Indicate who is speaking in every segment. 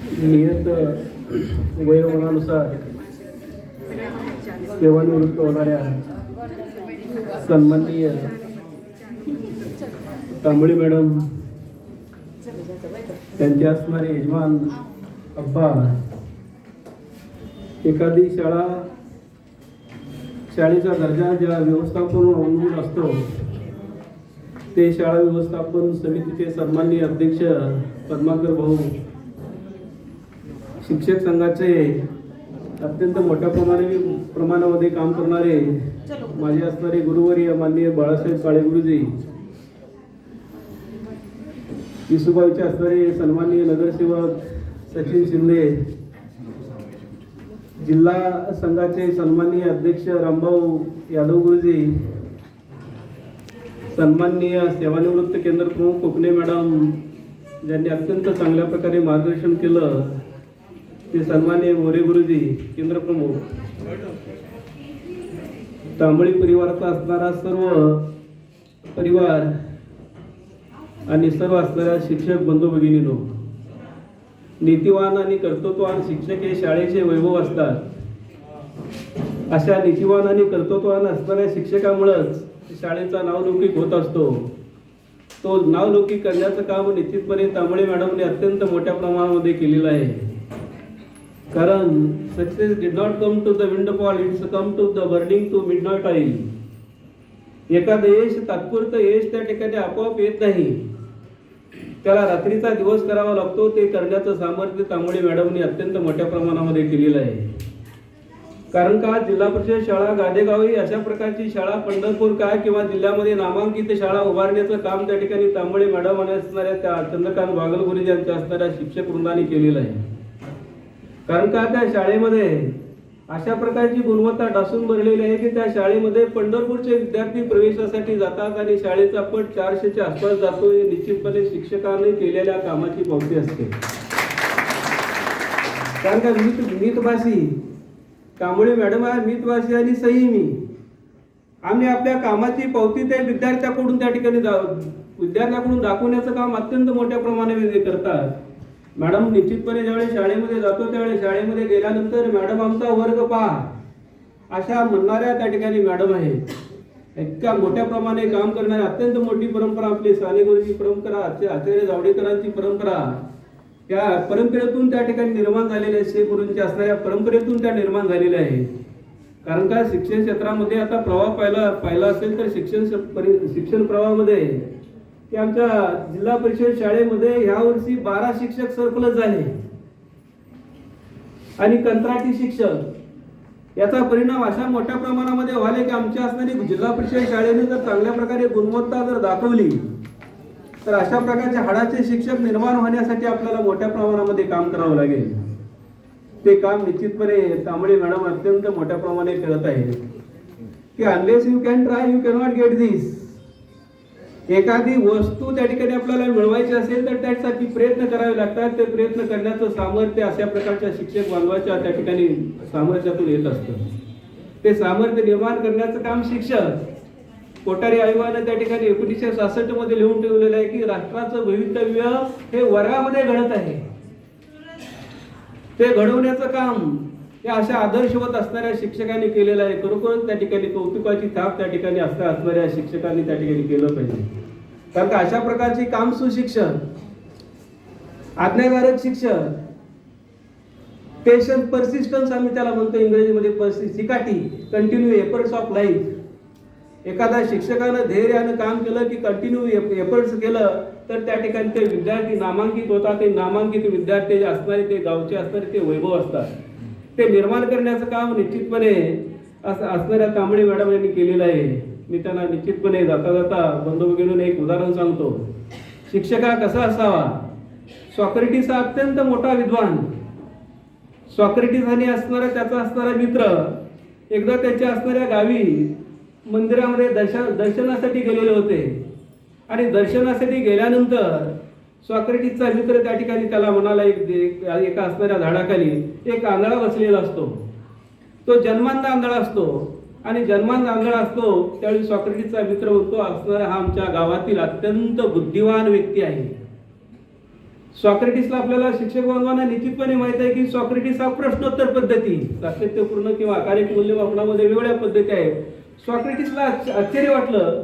Speaker 1: नियत वयोमानानुसार सेवानिवृत्त होणाऱ्या सन्माननीय तांबळी मॅडम त्यांचे असणारे यजमान अब्बा एखादी शाळा शाळेचा दर्जा ज्या व्यवस्थापन अवलंबून असतो ते शाळा व्यवस्थापन समितीचे सन्माननीय अध्यक्ष पद्माकर भाऊ शिक्षक संघाचे अत्यंत मोठ्या प्रमाणे प्रमाणामध्ये काम करणारे माझे असणारे गुरुवर्य माननीय बाळासाहेब काळे गुरुजी विसुबाईचे असणारे सन्माननीय नगरसेवक सचिन शिंदे जिल्हा संघाचे सन्माननीय अध्यक्ष रामभाऊ यादव गुरुजी सन्माननीय सेवानिवृत्त केंद्र प्रमुख कोकणे मॅडम ज्यांनी अत्यंत चांगल्या प्रकारे मार्गदर्शन केलं. ते सन्माननीय मोरे गुरुजी केंद्रप्रमुख तांबळी परिवाराचा असणारा सर्व परिवार आणि सर्व असणाऱ्या शिक्षक बंधू भगिनीनो नीतिवान आणि कर्तृत्ववान शिक्षक हे शाळेचे वैभव असतात. अशा नीतिवान आणि कर्तृत्ववान असणाऱ्या शिक्षकामुळेच शाळेचा नावलौकिक होत असतो. तो नावलौकिक करण्याचं काम निश्चितपणे तांबळे मॅडमने अत्यंत मोठ्या प्रमाणामध्ये केलेलं आहे. कारण success did not come to the windfall it's come to the burning to mid not oil एखादं यश तात्पुरतं यश त्या ठिकाणी आपोआप येत नाही. त्याला रात्रीचा दिवस करावा लागतो ते करण्याचं सामर्थ्य तांबडी मॅडमनी अत्यंत मोठ्या प्रमाणामध्ये केलेलं आहे. कारण का जिल्हा परिषद शाळा गादेगाव ही अशा प्रकारची शाळा पंढरपूर काय किंवा जिल्ह्यामध्ये नामांकित शाळा उभारण्याचं काम त्या ठिकाणी तांबडी मॅडम आणि असणाऱ्या त्या चंद्रकांत बागलगुरी यांच्या असणाऱ्या शिक्षक वृंदाने केलेलं आहे. कारण का त्या शाळेमध्ये अशा प्रकारची गुणवत्ता डासून भरलेली आहे की त्या शाळेमध्ये पंढरपूरचे विद्यार्थी प्रवेशासाठी जातात आणि शाळेचा पट चारशेच्या आसपास जातो हे निश्चितपणे शिक्षकांनी केलेल्या कामाची पावती असते. कारण का मित मितभाषी कांबळे मॅडम आहे मितभाषी आणि संयमी आम्ही आपल्या कामाची पावती त्या विद्यार्थ्याकडून त्या ठिकाणी दा- विद्यार्थ्याकडून दाखवण्याचं काम अत्यंत मोठ्या प्रमाणामध्ये करतात. मॅडम निश्चितपणे ज्यावेळेस शाळेमध्ये जातो त्यावेळेस शाळेमध्ये गेल्यानंतर मॅडम आमचा वर्ग पहा. अशा म्हणणाऱ्या त्या ठिकाणी मॅडम आहे. इतक्या मोठ्या प्रमाणे काम करणारी अत्यंत मोठी परंपरा आपली सानेगुरुची परंपरा आचार्य जावडेकरांची परंपरा. त्या परंपरेतून त्या ठिकाणी निर्माण झालेल्या श्री गुरूंच्या असणाऱ्या परंपरेतून त्या निर्माण झालेल्या आहेत कारण का? शिक्षण क्षेत्रामध्ये आता प्रवाह पाहिला पाहिला असेल तर शिक्षण परि- शिक्षण प्रवाहामध्ये की आमच्या जिल्हा परिषद शाळेमध्ये ह्या वर्षी बारा शिक्षक सरप्लस झाले. आणि कंत्राटी शिक्षक याचा परिणाम अशा मोठ्या प्रमाणामध्ये व्हाले की आमच्या असणारी जिल्हा परिषद शाळेने जर चांगल्या प्रकारे गुणवत्ता जर दाखवली तर अशा प्रकारचे हाडाचे शिक्षक निर्माण होण्यासाठी आपल्याला मोठ्या प्रमाणामध्ये काम करावं लागेल. ते काम निश्चितपणे तांबळे मॅडम अत्यंत मोठ्या प्रमाणे करत आहेत. की unless you can try you cannot get this एखादी वस्तू त्या ठिकाणी आपल्याला मिळवायची असेल तर त्यासाठी प्रयत्न करावे लागतात. ते प्रयत्न करण्याचं सामर्थ्य अशा प्रकारच्या शिक्षक बांधवाच्या त्या ठिकाणी सामर्थ्यातून येत असतं. ते सामर्थ्य निर्माण करण्याचं काम शिक्षक. कोठारी आयोगानं त्या ठिकाणी एकोणीसशे सहासष्टमध्ये लिहून ठेवलेलं आहे की राष्ट्राचं भवितव्य हे वर्गामध्ये घडत आहे. ते घडवण्याचं काम या अशा आदर्शवत असणाऱ्या शिक्षकांनी केलेलं आहे. खरोखरच त्या ठिकाणी कौतुकाची थाप त्या ठिकाणी असता असणाऱ्या शिक्षकांनी त्या ठिकाणी केलं पाहिजे. कारण का अशा प्रकारची काम सुशिक्षण आज्ञाकारक शिक्षण पेशन्स परसिस्टन्स आम्ही त्याला म्हणतो इंग्रजीमध्ये पर्सिस्ट सिकाटी कंटिन्यू एफर्ट्स ऑफ लाईफ एखाद्या शिक्षकानं धैर्यानं काम केलं की कंटिन्यू एफर्ट्स केलं तर त्या ठिकाणी ते विद्यार्थी नामांकित होतात. ते नामांकित विद्यार्थी जे असणारे ते गावचे असणारे ते वैभव असतात. ते निर्माण करण्याचं काम निश्चितपणे असं असणाऱ्या कांबळे मॅडम यांनी केलेलं आहे. मी त्यांना निश्चितपणे जाता जाता बंधू भगिनीने एक उदाहरण सांगतो. शिक्षक हा कसा असावा? सॉक्रेटिस हा अत्यंत मोठा विद्वान. सॉक्रेटिस आणि असणारा त्याचा असणारा मित्र एकदा त्याच्या असणाऱ्या गावी मंदिरामध्ये दर्शन दर्शनासाठी गेलेले होते. आणि दर्शनासाठी गेल्यानंतर सॉक्रेटिसचा मित्र त्या ठिकाणी त्याला म्हणाला एक एका असणाऱ्या झाडाखाली एक आंधळा बसलेला असतो. तो जन्मांना आंधळा असतो. आणि जन्मान आंधळा असतो त्यावेळी सॉक्रेटिसचा मित्र होतो असणारा हा आमच्या गावातील अत्यंत बुद्धिवान व्यक्ती आहे. सॉक्रेटिसला आपल्याला शिक्षक बांधवांना निश्चितपणे माहीत आहे की सॉक्रेटिस हा प्रश्नोत्तर पद्धती सातत्यपूर्ण किंवा आकारिक मूल्यमापनामध्ये वेगळ्या पद्धती आहे सॉक्रेटिसला आश्चर्य वाटलं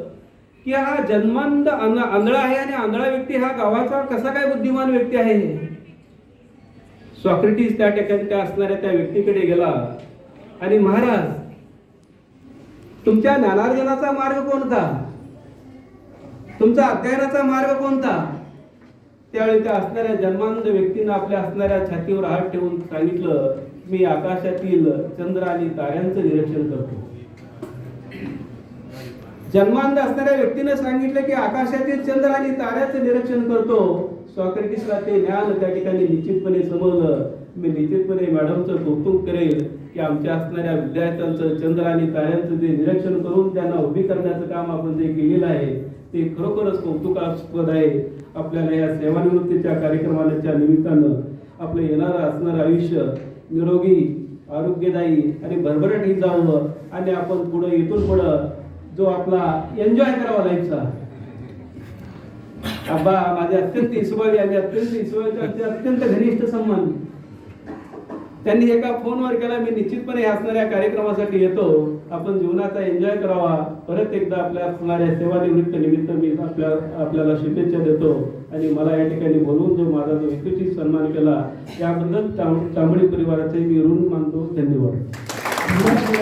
Speaker 1: की हा जन्मांध आंध- आंधळा आहे आणि आंधळा व्यक्ती हा गावाचा कसा काय बुद्धिमान व्यक्ती आहे? सॉक्रेटिस त्या ठिकाणी त्या असणाऱ्या त्या व्यक्तीकडे गेला आणि महाराज तुमच्या ज्ञानार्जनाचा मार्ग कोणता? तुमचा अध्ययनाचा मार्ग कोणता? त्यावेळी त्या असणाऱ्या जन्मांध व्यक्तीनं आपल्या असणाऱ्या छातीवर हात ठेवून सांगितलं मी आकाशातील चंद्र आणि ताऱ्यांचं निरीक्षण करतो. जन्मांध असणाऱ्या व्यक्तीनं सांगितलं की आकाशातील चंद्र आणि ताऱ्याचं निरीक्षण करतो. सॉक्रेटिसला ते ज्ञान त्या ठिकाणी निश्चितपणे समजलं. मी निश्चितपणे मॅडमचं कौतुक करेल की आमच्या असणाऱ्या विद्यार्थ्यांचं चंद्र आणि ताऱ्यांचं जे निरीक्षण करून त्यांना उभी करण्याचं काम आपण जे केलेलं आहे ते खरोखरच कौतुकास्पद आहे. आपल्याला या सेवानिवृत्तीच्या कार्यक्रमाच्या निमित्तानं आपलं येणारं असणारं आयुष्य निरोगी आरोग्यदायी आणि भरभराटी जावं आणि आपण पुढं इथून पुढं जो आपला एन्जॉय करावा लाईफचा आबा माझे अत्यंत इसबावी आणि अत्यंत इसबावीचे अत्यंत घनिष्ठ संबंध. त्यांनी एका फोनवर केला मी निश्चितपणे असणाऱ्या कार्यक्रमासाठी येतो. आपण जीवनाचा एन्जॉय करावा. परत एकदा आपल्या असणाऱ्या सेवानिवृत्त निमित्त मी आपल्या आपल्याला शुभेच्छा देतो. आणि मला या ठिकाणी बोलवून जो माझा जो यशस्वी सन्मान केला याबद्दल चांबळी परिवाराचे मी ऋण मानतो. धन्यवाद.